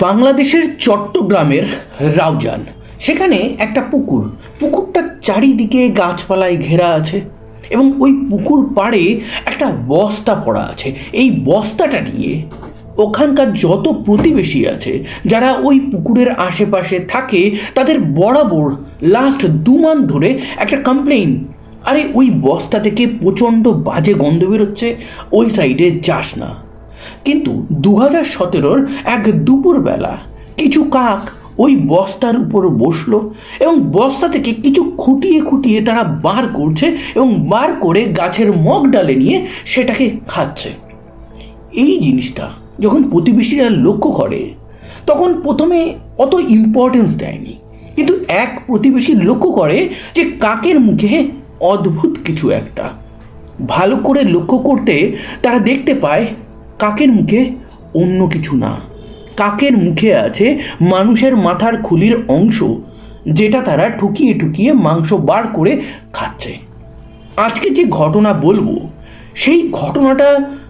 বাংলাদেশের চট্টগ্রামের রাউজান। সেখানে একটা পুকুর। পুকুরটা চারিদিকে গাছপালায় ঘেরা আছে এবং ওই পুকুর পাড়ে একটা বস্তা পড়া আছে। এই বস্তাটা নিয়ে ওখানকার যত প্রতিবেশী আছে, যারা ওই পুকুরের আশেপাশে থাকে, তাদের বরাবর লাস্ট দু মান্থ ধরে একটা কমপ্লেইন আরে, ওই বস্তা থেকে প্রচণ্ড বাজে গন্ধ বেরোচ্ছে, ওই সাইডে যাস না। কিন্তু দু হাজার সতেরোর এক দুপুরবেলা কিছু কাক ওই বস্তার উপর বসল এবং বস্তা থেকে কিছু খুঁটিয়ে খুঁটিয়ে তারা বার করছে এবং বার করে গাছের মগ ডালে নিয়ে সেটাকে খাচ্ছে। এই জিনিসটা যখন প্রতিবেশীরা লক্ষ্য করে, তখন প্রথমে অত ইম্পর্টেন্স দেয়নি। কিন্তু এক প্রতিবেশী লক্ষ্য করে যে কাকের মুখে অদ্ভুত কিছু একটা। ভালো করে লক্ষ্য করতে তারা দেখতে পায় কাকের মুখে অন্য কিছু না। কাকের মুখে আছে মানুষের মাথার খুলির অংশ, যেটা তারা ঠুকিয়ে ঠুকিয়ে মাংস বার করে খাচ্ছে। আজকে যে ঘটনা বলব, সেই ঘটনাটা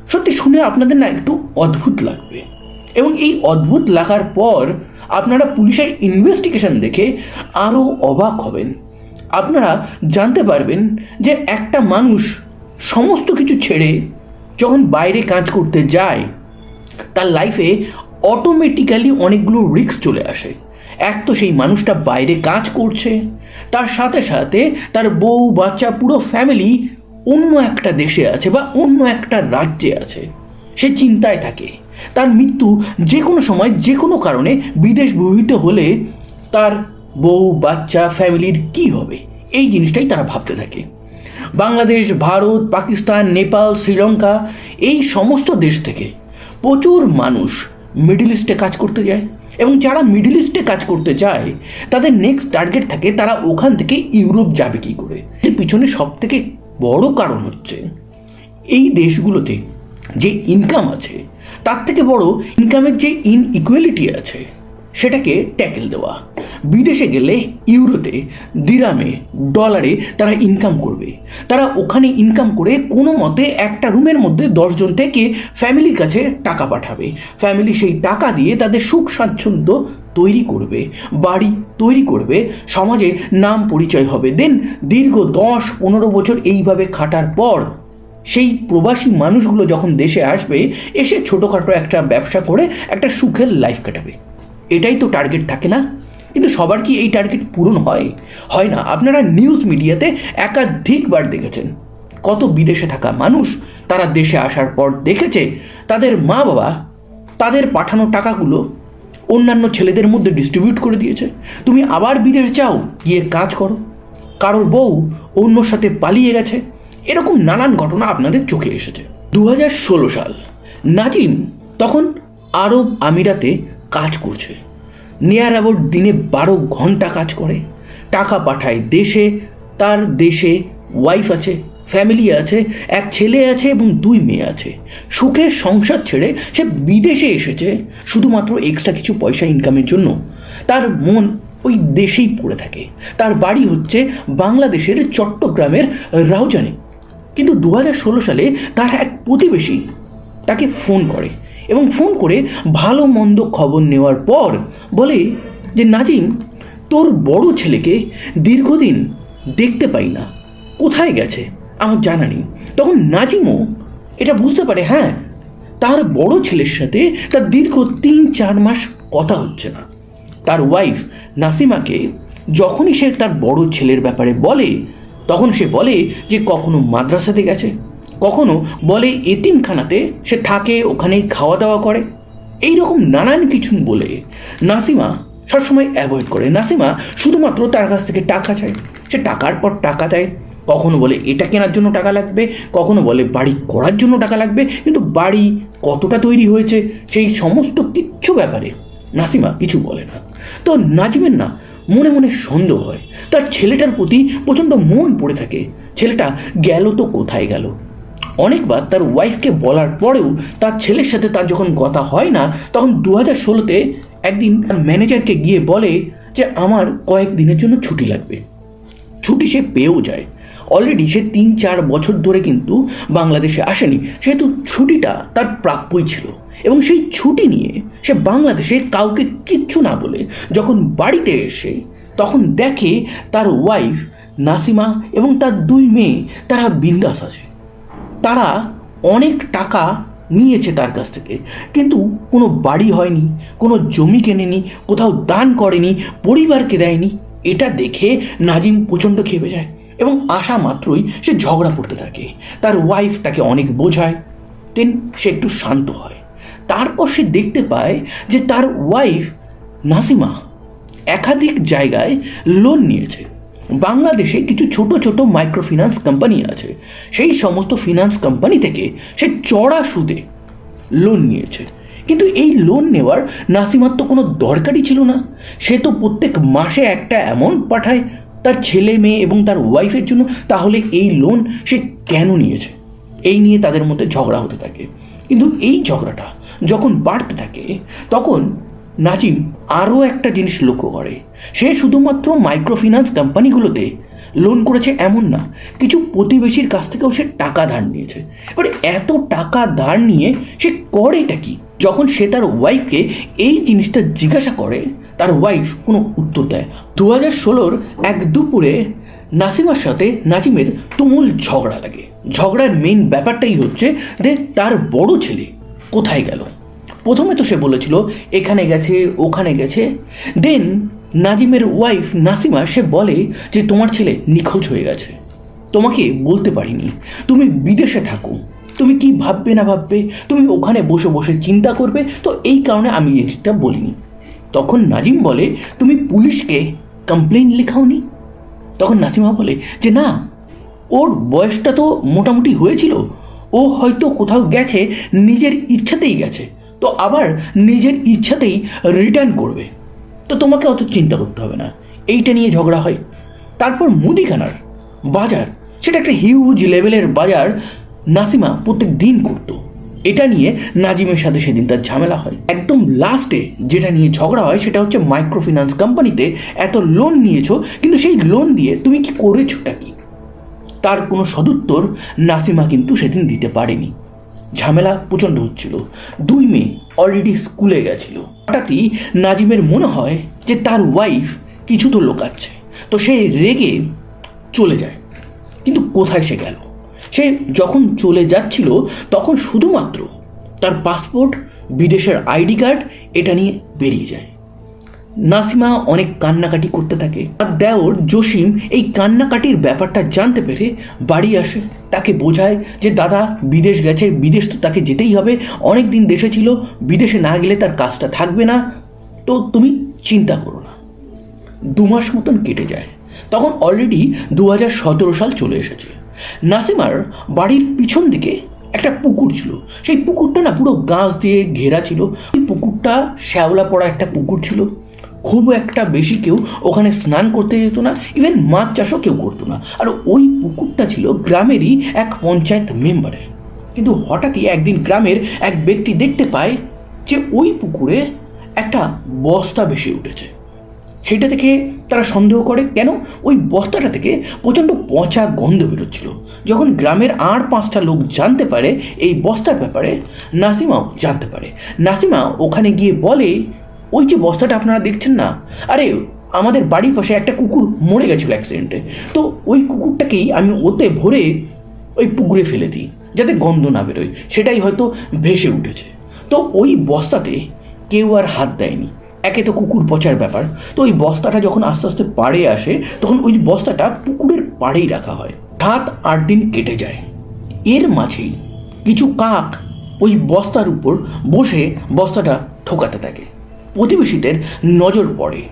সত্যি শুনে আপনাদের না একটু অদ্ভুত লাগবে। এবং এই অদ্ভুত লাগার পর আপনারা পুলিশের ইনভেস্টিগেশন দেখে আরও অবাক হবেন। আপনারা জানতে পারবেন যে একটা মানুষ সমস্ত কিছু ছেড়ে যখন বাইরে কাজ করতে যায়, তার লাইফে অটোমেটিক্যালি অনেকগুলো রিস্ক চলে আসে। এক তো সেই মানুষটা বাইরে কাজ করছে, তার সাথে সাথে তার বউ, বাচ্চা, পুরো ফ্যামিলি অন্য একটা দেশে আছে বা অন্য একটা রাজ্যে আছে। সে চিন্তায় থাকে। তার মৃত্যু যে কোনো সময়, যে কোনো কারণে বিদেশ ভূমিত হলে তার বউ, বাচ্চা ফ্যামিলির কি হবে? এই জিনিসটাই তারা ভাবতে থাকে। বাংলাদেশ, ভারত, পাকিস্তান, নেপাল, শ্রীলঙ্কা, এই সমস্ত দেশ থেকে প্রচুর মানুষ মিডল ইস্টে কাজ করতে যায়। এবং যারা মিডল ইস্টে কাজ করতে চায়, তাদের নেক্সট টার্গেট থাকে তারা ওখান থেকে ইউরোপ যাবে কী করে? এর পিছনে সব থেকে বড় কারণ হচ্ছে, এই দেশগুলোতে যে ইনকাম আছে, তার থেকে বড় ইনকামের যে ইনইকুয়ালিটি আছে সেটাকে ট্যাকেল দেওয়া। বিদেশে গেলে ইউরোতে দিরামে, ডলারে তারা ইনকাম করবে। তারা ওখানে ইনকাম করে কোনো মতে একটা রুমের মধ্যে দশজন থেকে ফ্যামিলির কাছে টাকা পাঠাবে। ফ্যামিলি সেই টাকা দিয়ে তাদের সুখ স্বাচ্ছন্দ্য তৈরি করবে, বাড়ি তৈরি করবে, সমাজে নাম পরিচয় হবে। দেন দীর্ঘ দশ পনেরো বছর এইভাবে খাটার পর সেই প্রবাসী মানুষগুলো যখন দেশে আসবে, এসে ছোটোখাটো একটা ব্যবসা করে একটা সুখের লাইফ কাটাবে। এটাই তো টার্গেট থাকে না? কিন্তু সবার কি এই টার্গেট পূরণ হয়? হয় না। আপনারা নিউজ মিডিয়াতে একাধিকবার দেখেছেন। কত বিদেশে থাকা মানুষ তারা দেশে আসার পর দেখেছে, তাদের মা বাবা তাদের পাঠানো টাকাগুলো অন্যান্য ছেলেদের মধ্যে ডিস্ট্রিবিউট করে দিয়েছে। তুমি আবার বিদেশ যাও, গিয়ে কাজ করো। কারোর বউ অন্যর সাথে পালিয়ে গেছে। এরকম নানান ঘটনা আপনাদের চোখে এসেছে। দু সাল নাজিম তখন আরব আমিরাতে কাজ করছে। নিয়ার অ্যাবাউট দিনে বারো ঘণ্টা কাজ করে। টাকা পাঠায় দেশে, তার দেশে ওয়াইফ আছে ফ্যামিলি আছে, এক ছেলে আছে এবং দুই মেয়ে আছে। সুখের সংসার ছেড়ে সে বিদেশে এসেছে, শুধুমাত্র এক্সট্রা কিছু পয়সা ইনকামের জন্য। তার মন ওই দেশেই পড়ে থাকে। তার বাড়ি হচ্ছে বাংলাদেশের চট্টগ্রামের রাউজানে। কিন্তু দু সালে তার এক প্রতিবেশী তাকে ফোন করে। এবং ফোন করে ভালো মন্দ খবর নেওয়ার পর বলে যে, নাজিম, তোর বড় ছেলেকে দীর্ঘদিন দেখতে পাই না। কোথায় গেছে? আমার জানা নেই। তখন নাজিমও এটা বুঝতে পারে হ্যাঁ তার বড় ছেলের সাথে তার দীর্ঘ তিন, চার মাস কথা হচ্ছে না। তার ওয়াইফ নাসিমাকে যখনই সে তার বড় ছেলের ব্যাপারে বলে, তখন সে বলে যে, কখনো মাদ্রাসাতে গেছে? কখনো বলে এতিমখানাতে সে থাকে, ওখানেই খাওয়া দাওয়া করে? এই রকম নানান কিছু বলে। নাসিমা সবসময় অ্যাভয়েড করে। নাসিমা শুধুমাত্র তার কাছ থেকে টাকা চায়। সে টাকার পর টাকা দেয়। কখনো বলে এটা কেনার জন্য টাকা লাগবে, কখনো বলে বাড়ি করার জন্য টাকা লাগবে। কিন্তু বাড়ি কতটা তৈরি হয়েছে, সেই সমস্ত কিচ্ছু ব্যাপারে নাসিমা কিছু বলে না। তো নাজিমের না মনে মনে সন্দেহ হয়। তার ছেলেটার প্রতি প্রচণ্ড মন পড়ে থাকে। ছেলেটা গেল তো কোথায় গেল? অনেকবার তার ওয়াইফকে বলার পরেও তার ছেলের সাথে তার যখন কথা হয় না, তখন দু হাজার ষোলোতে একদিন তার ম্যানেজারকে গিয়ে বলে যে, আমার কয়েক দিনের জন্য ছুটি লাগবে। ছুটি সে পেয়েও যায়। অলরেডি সে তিন চার বছর ধরে কিন্তু বাংলাদেশে আসেনি। সেহেতু ছুটিটা তার প্রাপ্যই ছিল। এবং সেই ছুটি নিয়ে সে বাংলাদেশে কাউকে কিচ্ছু না বলে যখন বাড়িতে এসে তখন দেখে তার ওয়াইফ নাসিমা এবং তার দুই মেয়ে, তারা বিন্দাস আছে। তারা অনেক টাকা নিয়েছে তার কাছ থেকে। কিন্তু কোনো বাড়ি হয়নি, কোনো জমি কেনেনি, কোথাও দান করেনি, পরিবারকে দেয়নি। এটা দেখে নাজিম প্রচণ্ড খেপে যায় এবং আসা মাত্রই সে ঝগড়া করতে থাকে। তার ওয়াইফ তাকে অনেক বোঝায় দেন সে একটু শান্ত হয়। তারপর সে দেখতে পায় যে তার ওয়াইফ নাসিমা একাধিক জায়গায় লোন নিয়েছে। বাংলাদেশে কিছু ছোট ছোট মাইক্রো ফিনান্স কোম্পানি আছে। সেই সমস্ত ফিনান্স কোম্পানি থেকে সে চড়া সুদে লোন নিয়েছে। কিন্তু এই লোন নেওয়ার নাসিমার তো কোনো দরকারই ছিল না। সে তো প্রত্যেক মাসে একটা অ্যামাউন্ট পাঠায় তার ছেলে মেয়ে এবং তার ওয়াইফের জন্য। তাহলে এই লোন সে কেন নিয়েছে? এই নিয়ে তাদের মধ্যে ঝগড়া হতে থাকে। কিন্তু এই ঝগড়াটা যখন বাড়তে থাকে, তখন নাজিম আরও একটা জিনিস লক্ষ্য করে। সে শুধুমাত্র মাইক্রোফিন্যান্স কোম্পানিগুলোতে লোন করেছে এমন না, কিছু প্রতিবেশীর কাছ থেকেও সে টাকা ধার নিয়েছে। এবারে এত টাকা ধার নিয়ে সে করে এটা কি? যখন সে তার ওয়াইফকে এই জিনিসটা জিজ্ঞাসা করে, তার ওয়াইফ কোনো উত্তর দেয় দু হাজার ষোলোর এক দুপুরে নাসিমার সাথে নাজিমের তুমুল ঝগড়া লাগে। ঝগড়ার মেইন ব্যাপারটাই হচ্ছে যে তার বড় ছেলে কোথায় গেল? প্রথমে তো সে বলেছিল, এখানে গেছে, ওখানে গেছে। দেন নাজিমের ওয়াইফ নাসিমা, সে বলে যে, তোমার ছেলে নিখোঁজ হয়ে গেছে। তোমাকে বলতে পারিনি। তুমি বিদেশে থাকো। তুমি কি ভাববে না ভাববে? তুমি ওখানে বসে বসে চিন্তা করবে? তো এই কারণে আমি জিনিসটা বলিনি। তখন নাজিম বলে, তুমি পুলিশকে কমপ্লেন লেখাওনি? তখন নাসিমা বলে, যে না, ওর বয়সটা তো মোটামুটি হয়েছিল। ও হয়তো কোথাও গেছে, নিজের ইচ্ছাতেই গেছে। তো আবার নিজের ইচ্ছাতেই রিটার্ন করবে। তো তোমাকে অত চিন্তা করতে হবে না। এইটা নিয়ে ঝগড়া হয়। তারপর মুদিখানার বাজার, সেটা একটা হিউজ লেভেলের বাজার। নাসিমা প্রত্যেক দিন করতো। এটা নিয়ে নাজিমের সাথে সেদিন তার ঝামেলা হয়। একদম লাস্টে যেটা নিয়ে ঝগড়া হয়, সেটা হচ্ছে মাইক্রো ফিন্যান্স কোম্পানিতে এত লোন নিয়েছো, কিন্তু সেই লোন দিয়ে তুমি কি করেছোটা কি? তার কোনো সদুত্তর নাসিমা কিন্তু সেদিন দিতে পারেনি। ঝামেলা প্রচণ্ড হচ্ছিল। দুই মেয়ে অলরেডি স্কুলে গেছিল। হঠাৎই নাজিমের মনে হয় যে তার ওয়াইফ কিছু তো লোকাচ্ছে। তো সে রেগে চলে যায়। কিন্তু কোথায় সে গেল? সে যখন চলে যাচ্ছিল, তখন শুধুমাত্র তার পাসপোর্ট বিদেশের আইডি কার্ড এটা নিয়ে বেরিয়ে যায়। নাসিমা অনেক কান্নাকাটি করতে থাকে। আর দেওর, জসিম এই কান্নাকাটির ব্যাপারটা জানতে পেরে বাড়ি আসে। তাকে বোঝায় যে, দাদা, বিদেশ গেছে, বিদেশ তো তাকে যেতেই হবে। অনেক দিন দেশে ছিল, বিদেশে না গেলে তার কাজটা থাকবে না। তো তুমি চিন্তা করো না। দু মাস মতন কেটে যায়। তখন অলরেডি দু হাজার সতেরো সাল চলে এসেছে। নাসিমার বাড়ির পিছন দিকে একটা পুকুর ছিল। সেই পুকুরটা না পুরো গাছ দিয়ে ঘেরা ছিল। ওই পুকুরটা শ্যাওলা পড়া একটা পুকুর ছিল। খুব একটা বেশি কেউ ওখানে স্নান করতে যেত না ইভেন মাছ চাষও কেউ করতো না। আর ওই পুকুরটা ছিল গ্রামেরই এক পঞ্চায়েত মেম্বারের। কিন্তু হঠাৎই একদিন গ্রামের এক ব্যক্তি দেখতে পায় যে ওই পুকুরে একটা বস্তা ভেসে উঠেছে। সেটা থেকে তারা সন্দেহ করে, কেন? ওই বস্তাটা থেকে প্রচণ্ড পচা গন্ধ বেরোচ্ছিল। যখন গ্রামের আর পাঁচটা লোক জানতে পারে এই বস্তার ব্যাপারে, নাসিমাও জানতে পারে। নাসিমা ওখানে গিয়ে বলে ওই যে বস্তাটা আপনারা দেখছেন না? আরে, আমাদের বাড়ির পাশে একটা কুকুর মরে গেছিল অ্যাক্সিডেন্টে তো ওই কুকুরটাকেই আমি ওতে ভরে ওই পুকুরে ফেলে দিই, যাতে গন্ধ না বেরোয়। সেটাই হয়তো ভেসে উঠেছে। তো ওই বস্তাতে কেউ আর হাত দেয়নি। একে তো কুকুর পচার ব্যাপার। তো ওই বস্তাটা যখন আস্তে আস্তে পাড়ে আসে, তখন ওই বস্তাটা পুকুরের পাড়েই রাখা হয়। সাত, আট দিন কেটে যায়। এর মাঝেই কিছু কাক ওই বস্তার উপর বসে বস্তাটা ঠোকাতে থাকে। প্রতিবেশীদের নজর পড়ে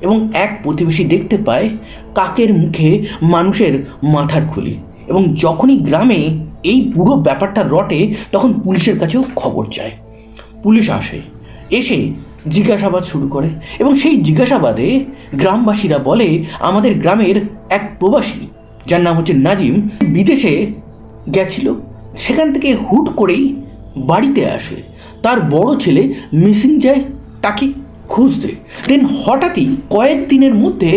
এবং এক প্রতিবেশী দেখতে পায় কাকের মুখে মানুষের মাথার খুলি এবং যখনই গ্রামে এই পুরো ব্যাপারটা রটে, তখন পুলিশের কাছেও খবর যায়। পুলিশ আসে, এসে জিজ্ঞাসাবাদ শুরু করে এবং সেই জিজ্ঞাসাবাদে গ্রামবাসীরা বলে, আমাদের গ্রামের এক প্রবাসী, যার নাম হচ্ছে নাজিম, বিদেশে গেছিল। সেখান থেকে হুট করেই বাড়িতে আসে। তার বড় ছেলে মিসিং যায় তাকে খুঁজতে। দেন হঠাৎই কয়েকদিনের মধ্যে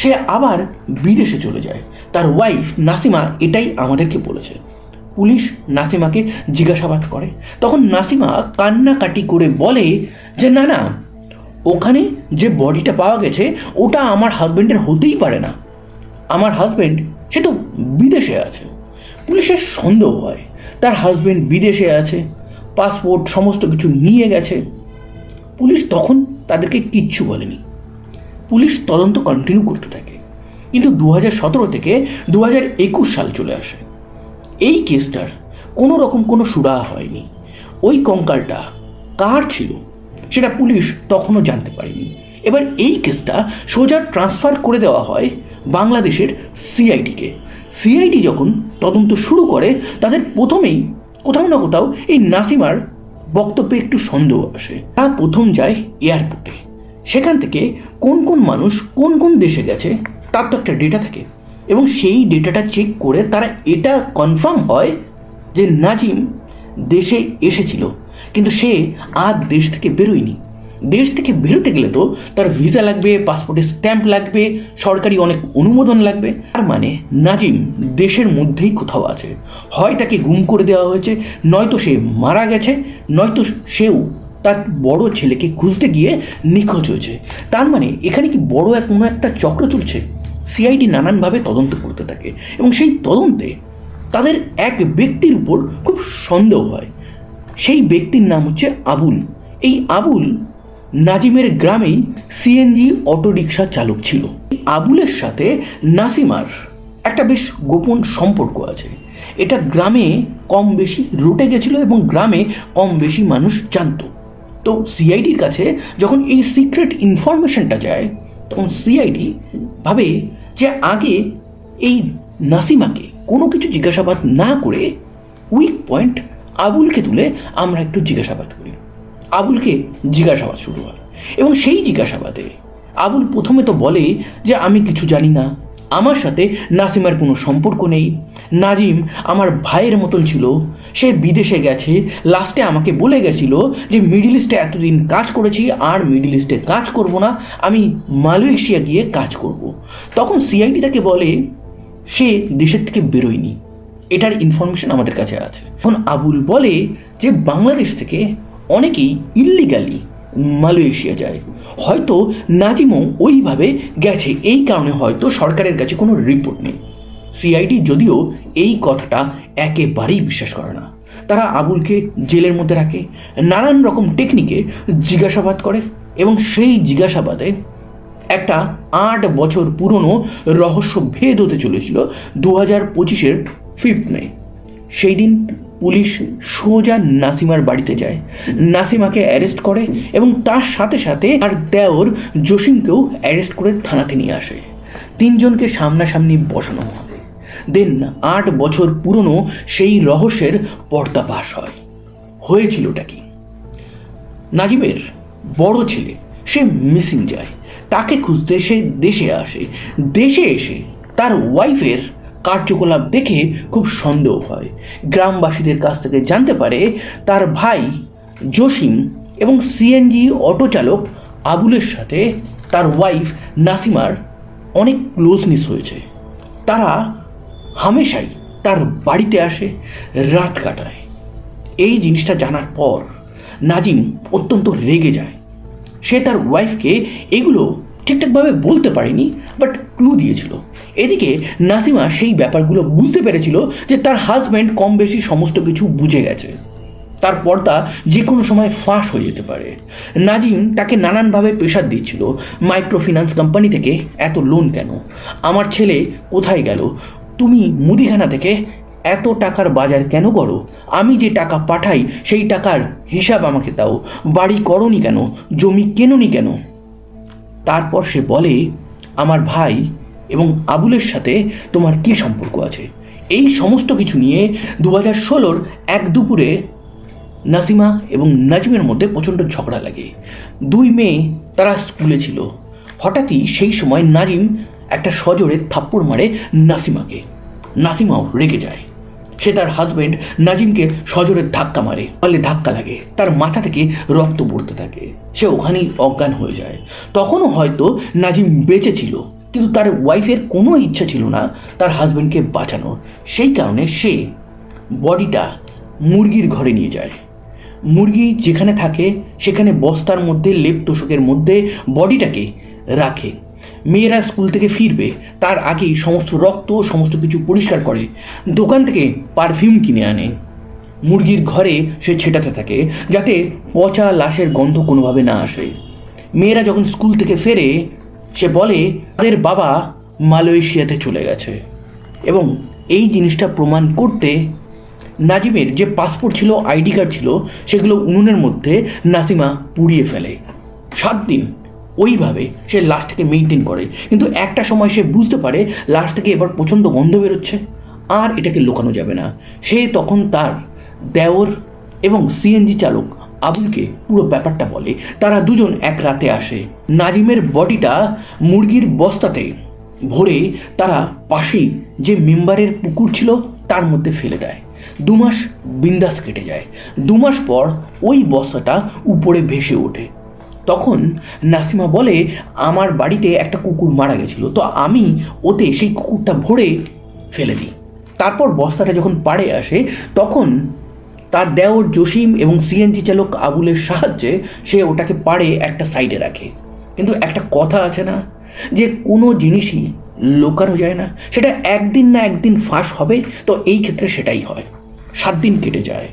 সে আবার বিদেশে চলে যায়। তার ওয়াইফ নাসিমা এটাই আমাদেরকে বলেছে। পুলিশ নাসিমাকে জিজ্ঞাসাবাদ করে। তখন নাসিমা কান্নাকাটি করে বলে যে, না না, ওখানে যে বডিটা পাওয়া গেছে, ওটা আমার হাজব্যান্ডের হতেই পারে না। আমার হাজব্যান্ড সে তো বিদেশে আছে। পুলিশের সন্দেহ হয়। তার হাজব্যান্ড বিদেশে আছে পাসপোর্ট সমস্ত কিছু নিয়ে গেছে। পুলিশ তখন তাদেরকে কিচ্ছু বলেনি। পুলিশ তদন্ত কন্টিনিউ করতে থাকে। কিন্তু দু সতেরো থেকে দু একুশ সাল চলে আসে। এই কেসটার কোনো রকম কোনো সুরাহা হয়নি। ওই কঙ্কালটা কার ছিল সেটা পুলিশ তখনও জানতে পারেনি। এবার এই কেসটা সোজা ট্রান্সফার করে দেওয়া হয় বাংলাদেশের সিআইডিকে সিআইডি যখন তদন্ত শুরু করে, তাদের প্রথমেই কোথাও না কোথাও এই নাসিমার বক্তব্যে একটু সন্দেহ আসে। তা প্রথম যায় এয়ারপোর্টে। সেখান থেকে কোন কোন মানুষ কোন কোন দেশে গেছে, তার তো একটা ডেটা থাকে। এবং সেই ডেটাটা চেক করে তারা এটা কনফার্ম হয় যে নাজিম দেশে এসেছিল। কিন্তু সে আর দেশ থেকে বেরোয়নি। দেশ থেকে বেরোতে গেলে তো তার ভিসা লাগবে পাসপোর্টের স্ট্যাম্প লাগবে, সরকারি অনেক অনুমোদন লাগবে। তার মানে নাজিম দেশের মধ্যেই কোথাও আছে। হয় তাকে গুম করে দেওয়া হয়েছে, নয়তো সে মারা গেছে, নয়তো সেও তার বড় ছেলেকে খুঁজতে গিয়ে নিখোঁজ হয়েছে। তার মানে এখানে কি বড় এক কোনো একটা চক্র চলছে? সিআইডি নানানভাবে তদন্ত করতে থাকে এবং সেই তদন্তে তাদের এক ব্যক্তির উপর খুব সন্দেহ হয়। সেই ব্যক্তির নাম হচ্ছে আবুল। এই আবুল নাজিমের গ্রামেই সিএনজি অটোরিকশা চালক ছিল। আবুলের সাথে নাসিমার একটা বেশ গোপন সম্পর্ক আছে। এটা গ্রামে কম বেশি রুটে গেছিল এবং গ্রামে কম বেশি মানুষ জানতো। তো সিআইডির কাছে যখন এই সিক্রেট ইনফরমেশনটা যায়, তখন সিআইডি ভাবে যে আগে এই নাসিমাকে কোনো কিছু জিজ্ঞাসাবাদ না করে উইক পয়েন্ট আবুলকে তুলে আমরা একটু জিজ্ঞাসাবাদ করি। আবুলকে জিজ্ঞাসাবাদ শুরু হয়। এবং সেই জিজ্ঞাসাবাদে আবুল প্রথমে তো বলে যে, আমি কিছু জানি না। আমার সাথে নাসিমার কোনো সম্পর্ক নেই। নাজিম আমার ভাইয়ের মতন ছিল। সে বিদেশে গেছে। লাস্টে আমাকে বলে গেছিল যে, মিডিল ইস্টে এতদিন কাজ করেছি, আর মিডিল ইস্টে কাজ করব না। আমি মালয়েশিয়া গিয়ে কাজ করব। তখন সিআইডি তাকে বলে, সে দেশের থেকে বেরোয়নি। এটার ইনফরমেশন আমাদের কাছে আছে। এখন আবুল বলে যে, বাংলাদেশ থেকে অনেকেই ইল্লিগালি মালয়েশিয়া যায়। হয়তো নাজিমও ওইভাবে গেছে, এই কারণে হয়তো সরকারের কাছে কোনো রিপোর্ট নেই। সিআইডি যদিও এই কথাটা একেবারেই বিশ্বাস করে না। তারা আবুলকে জেলের মধ্যে রাখে, নানান রকম টেকনিকে জিজ্ঞাসাবাদ করে এবং সেই জিজ্ঞাসাবাদে একটা আট বছর পুরনো রহস্য ভেদ হতে চলেছিল, দু হাজার পঁচিশের ফিফথ মে। সেই দিন পুলিশ সোজা নাসিমার বাড়িতে যায়। নাসিমাকে অ্যারেস্ট করে এবং তার সাথে সাথে আর দেওর জসিমকেও অ্যারেস্ট করে থানাতে নিয়ে আসে। তিনজনকে সামনাসামনি বসানো হবে। দেন আট বছর পুরনো সেই রহস্যের পর্দাফাশ হয়। হয়েছিলটা কি? নাজিমের বড় ছেলে, সে মিসিং যায়। তাকে খুঁজতে সে দেশে আসে। দেশে এসে তার ওয়াইফের কার্যকলাপ দেখে খুব সন্দেহ হয়। গ্রামবাসীদের কাছ থেকে জানতে পারে, তার ভাই জসিম এবং সিএনজি অটো চালক আবুলের সাথে তার ওয়াইফ নাসিমার অনেক ক্লোজনেস হয়েছে। তারা হামেশাই তার বাড়িতে আসে, রাত কাটায়। এই জিনিসটা জানার পর নাজিম অত্যন্ত রেগে যায়। সে তার ওয়াইফকে এগুলো ঠিকঠাকভাবে বলতে পারেনি বাট ক্লু দিয়েছিল। এদিকে নাসিমা সেই ব্যাপারগুলো বুঝতে পেরেছিল যে তার হাজব্যান্ড কম বেশি সমস্ত কিছু বুঝে গেছে। তার পর্দা যে কোনো সময় ফাঁস হয়ে যেতে পারে। নাজিম তাকে নানানভাবে প্রেশার দিচ্ছিল মাইক্রো ফিন্যান্স কোম্পানি থেকে এত লোন কেন? আমার ছেলে কোথায় গেল? তুমি মুদিখানা থেকে এত টাকার বাজার কেন করো? আমি যে টাকা পাঠাই, সেই টাকার হিসাব আমাকে দাও। বাড়ি করনি কেন? জমি কেননি কেন? তারপর সে বলে, আমার ভাই এবং আবুলের সাথে তোমার কী সম্পর্ক আছে? এই সমস্ত কিছু নিয়ে দু হাজার ষোলোর এক দুপুরে নাসিমা এবং নাজিমের মধ্যে প্রচণ্ড ঝগড়া লাগে। দুই মেয়ে তারা স্কুলে ছিল। হঠাৎই সেই সময় নাজিম একটা সজোরে থাপ্পড় মারে নাসিমাকে। নাসিমাও রেগে যায়। সে তার হাজবেন্ড নাজিমকে সজোরে ধাক্কা মারে ফলে ধাক্কা লাগে। তার মাথা থেকে রক্ত পড়তে থাকে। সে ওখানেই অজ্ঞান হয়ে যায়। তখনও হয়তো নাজিম বেঁচে ছিল, কিন্তু তার ওয়াইফের কোনো ইচ্ছা ছিল না তার হাজবেন্ডকে বাঁচানোর। সেই কারণে সে বডিটা মুরগির ঘরে নিয়ে যায়। মুরগি যেখানে থাকে, সেখানে বস্তার মধ্যে, লেপ তোষকের মধ্যে বডিটাকে রাখে। মেয়েরা স্কুল থেকে ফিরবে, তার আগেই সমস্ত রক্ত, সমস্ত কিছু পরিষ্কার করে। দোকান থেকে পারফিউম কিনে আনে। মুরগির ঘরে সে ছেটাতে থাকে, যাতে পচা লাশের গন্ধ কোনোভাবে না আসে। মেয়েরা যখন স্কুল থেকে ফেরে, সে বলে, তাদের বাবা মালয়েশিয়াতে চলে গেছে। এবং এই জিনিসটা প্রমাণ করতে নাজিমের যে পাসপোর্ট ছিল, আইডি কার্ড ছিল, সেগুলো উনুনের মধ্যে নাসিমা পুড়িয়ে ফেলে। সাত দিন ওইভাবে সে লাশটাকে মেনটেন করে। কিন্তু একটা সময় সে বুঝতে পারে লাস্ট থেকে এবার প্রচণ্ড গন্ধ বেরোচ্ছে, আর এটাকে লুকানো যাবে না। সে তখন তার দেওর এবং সিএনজি চালক আবুলকে পুরো ব্যাপারটা বলে। তারা দুজন এক রাতে আসে। নাজিমের বডিটা মুরগির বস্তাতে ভরে তারা পাশেই যে মেম্বারের পুকুর ছিল, তার মধ্যে ফেলে দেয়। দুমাস বিন্দাস কেটে যায়। দুমাস পর ওই বস্তাটা উপরে ভেসে ওঠে। তখন নাসিমা বলে, আমার বাড়িতে একটা কুকুর মারা গেছিল, তো আমি ওতে সেই কুকুরটা ভরে ফেলে দিই। তারপর বস্তাটা যখন পাড়ে আসে, তখন তার দেওর জসিম এবং সিএনজি চালক আবুলের সাহায্যে সে ওটাকে পাড়ে একটা সাইডে রাখে। কিন্তু একটা কথা আছে না, যে কোনো জিনিসই লোকানো যায় না। সেটা একদিন না একদিন ফাঁস হবে, তো এই ক্ষেত্রে সেটাই হয়। সাত দিন কেটে যায়।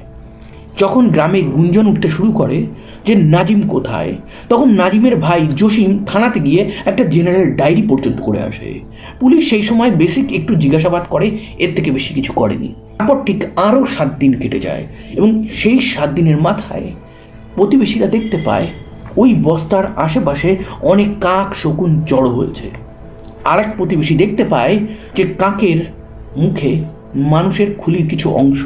যখন গ্রামে গুঞ্জন উঠতে শুরু করে যে নাজিম কোথায়? তখন নাজিমের ভাই জসিম থানাতে গিয়ে একটা জেনারেল ডায়েরি পর্যন্ত করে আসে। পুলিশ সেই সময় বেসিক একটু জিজ্ঞাসাবাদ করে, এর থেকে বেশি কিছু করেনি। তারপর ঠিক আরও সাত দিন কেটে যায় এবং সেই সাত দিনের মাথায় প্রতিবেশীরা দেখতে পায়, ওই বস্তার আশেপাশে অনেক কাক শকুন জড়ো হয়েছে। আরেক প্রতিবেশী দেখতে পায় যে কাকের মুখে মানুষের খুলির কিছু অংশ।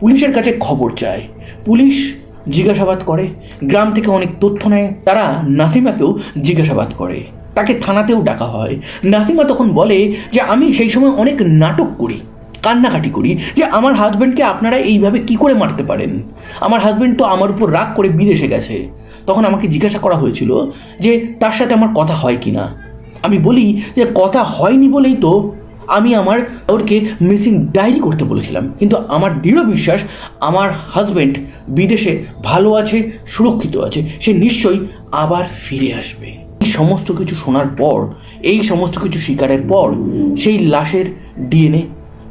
পুলিশের কাছে খবর চায়। পুলিশ জিজ্ঞাসাবাদ করে। গ্রাম থেকে অনেক তথ্য নেয়। তারা নাসিমাকেও জিজ্ঞাসাবাদ করে। তাকে থানাতেও ডাকা হয়। নাসিমা তখন বলে যে, আমি সেই সময় অনেক নাটক করি, কান্নাকাটি করি যে, আমার হাজব্যান্ডকে আপনারা এইভাবে কি করে মারতে পারেন? আমার হাজব্যান্ড তো আমার উপর রাগ করে বিদেশে গেছে। তখন আমাকে জিজ্ঞাসা করা হয়েছিল যে, তার সাথে আমার কথা হয় কি না আমি বলি যে, কথা হয়নি বলেই তো আমি আমার ওরকে মিসিং ডায়েরি করতে বলেছিলাম। কিন্তু আমার দৃঢ় বিশ্বাস, আমার হাজব্যান্ড বিদেশে ভালো আছে, সুরক্ষিত আছে, সে নিশ্চয়ই আবার ফিরে আসবে। এই সমস্ত কিছু শোনার পর, এই সমস্ত কিছু স্বীকারের পর, সেই লাশের ডিএনএ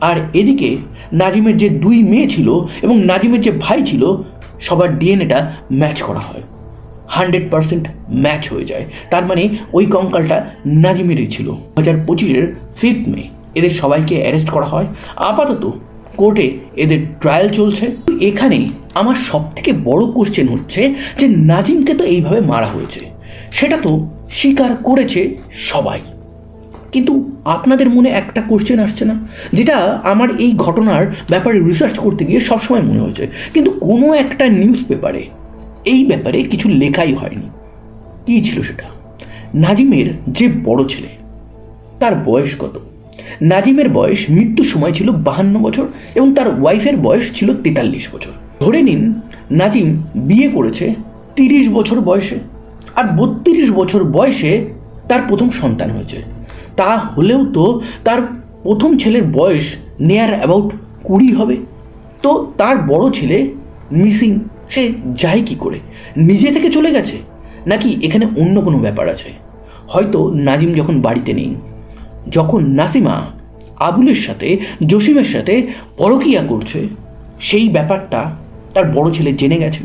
আর এদিকে নাজিমের যে দুই মেয়ে ছিল এবং নাজিমের যে ভাই ছিল, সবার ডিএনএটা ম্যাচ করা হয়। হান্ড্রেড পার্সেন্ট ম্যাচ হয়ে যায়। তার মানে ওই কঙ্কালটা নাজিমেরই ছিল। দু হাজার পঁচিশের ফিফথ মে এদের সবাইকে অ্যারেস্ট করা হয়। আপাতত কোর্টে এদের ট্রায়াল চলছে। এখানে আমার সব থেকে বড় কোশ্চেন হচ্ছে যে নাজিমকে তো এইভাবে মারা হয়েছে। সেটা তো স্বীকার করেছে সবাই। কিন্তু আপনাদের মনে একটা কোশ্চেন আসছে না, যেটা আমার এই ঘটনার ব্যাপারে রিসার্চ করতে গিয়ে সবসময় মনে হয়েছে। কিন্তু কোনো একটা নিউজ পেপারে এই ব্যাপারে কিছু লেখাই হয়নি। কী ছিল সেটা? নাজিমের যে বড় ছেলে, তার বয়স কত? নাজিমের বয়স মৃত্যুর সময় ছিল বাহান্ন বছর এবং তার ওয়াইফের বয়স ছিল তেতাল্লিশ বছর। ধরে নিন, নাজিম বিয়ে করেছে তিরিশ বছর বয়সে আর বত্রিশ বছর বয়সে তার প্রথম সন্তান হয়েছে। তা হলেও তো তার প্রথম ছেলের বয়স নেয়ার অ্যাবাউট কুড়ি হবে। তো তার বড় ছেলে মিসিং, সে যায় কি করে? নিজে থেকে চলে গেছে? নাকি এখানে অন্য কোনো ব্যাপার আছে? হয়তো নাজিম যখন বাড়িতে নেই যখন নাসিমা আবুলের সাথে, জসিমের সাথে পরকিয়া করছে, সেই ব্যাপারটা তার বড় ছেলে জেনে গেছে।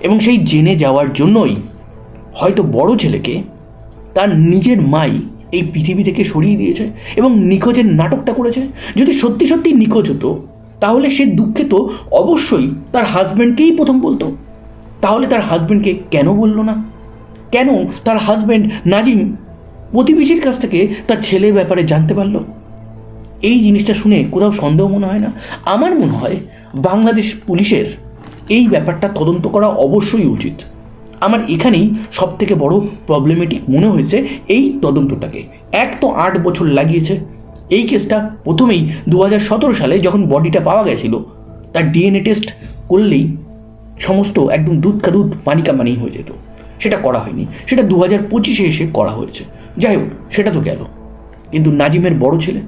এবং সেই জেনে যাওয়ার জন্যই হয়তো বড় ছেলেকে তার নিজের মাই এই পৃথিবী থেকে সরিয়ে দিয়েছে এবং নিখোঁজের নাটকটা করেছে। যদি সত্যি সত্যি নিখোঁজ হতো, তাহলে সে দুঃখে তো অবশ্যই তার হাজব্যান্ডকেই প্রথম বলতো। তাহলে তার হাজব্যান্ডকে কেন বলল না? কেন তার হাজব্যান্ড নাজিম প্রতিবেশীর কাছ থেকে তার ছেলের ব্যাপারে জানতে পারল। এই জিনিসটা শুনে কোথাও সন্দেহ মনে হয় না। আমার মনে হয় বাংলাদেশ পুলিশের এই ব্যাপারটা তদন্ত করা অবশ্যই উচিত। আমার এখানেই সব থেকে বড় প্রবলেমেটিক মনে হয়েছে এই তদন্তটাকে। এক তো আট বছর লাগিয়েছে। এই কেসটা প্রথমেই দু হাজার সতেরো সালে যখন বডিটা পাওয়া গেছিল, তার ডিএনএ টেস্ট করলেই সমস্ত একদম দুধ কা দুধ পানি কা পানি হয়ে যেত। সেটা করা হয়নি। সেটা দু হাজার পঁচিশে এসে করা হয়েছে। যাই হোক, সেটা তো গেল। কিন্তু নাজিমের বড় ছেলে?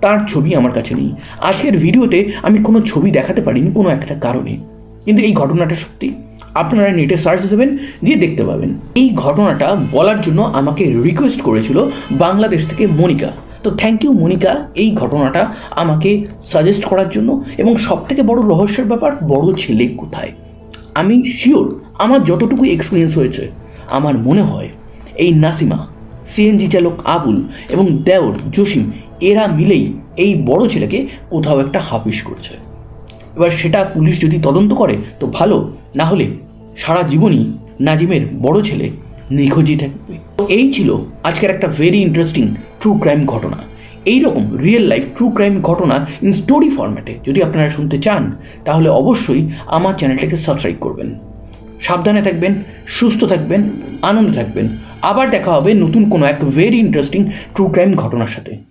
তার ছবি আমার কাছে নেই। আজকের ভিডিওতে আমি কোনো ছবি দেখাতে পারিনি কোনো একটা কারণে। কিন্তু এই ঘটনাটা সত্যি। আপনারা নেটে সার্চ দেবেন, দিয়ে দেখতে পাবেন। এই ঘটনাটা বলার জন্য আমাকে রিকোয়েস্ট করেছিল বাংলাদেশ থেকে মনিকা। তো থ্যাংক ইউ মনিকা, এই ঘটনাটা আমাকে সাজেস্ট করার জন্য। এবং সব থেকে বড় রহস্যের ব্যাপার, বড় ছেলে কোথায়? আমি শিওর আমার যতটুকু এক্সপিরিয়েন্স হয়েছে, আমার মনে হয়, এই নাসিমা সিএনজি চালক আবুল এবং দেওর জসিম, এরা মিলেই এই বড় ছেলেকে কোথাও একটা হাফিস করছে। এবার সেটা পুলিশ যদি তদন্ত করে, তো ভালো। না হলে সারা জীবনই নাজিমের বড় ছেলে নিখোঁজই থাকবে। তো এই ছিল আজকের একটা ভেরি ইন্টারেস্টিং ট্রু ক্রাইম ঘটনা। এই রকম রিয়েল লাইফ ট্রু ক্রাইম ঘটনা ইন স্টোরি ফরম্যাটে যদি আপনারা শুনতে চান, তাহলে অবশ্যই আমার চ্যানেলটাকে সাবস্ক্রাইব করবেন। সাবধানে থাকবেন, সুস্থ থাকবেন, আনন্দে থাকবেন। আবার দেখা হবে নতুন কোনো এক ভেরি ইন্টারেস্টিং ট্রু ক্রাইম ঘটনার সাথে।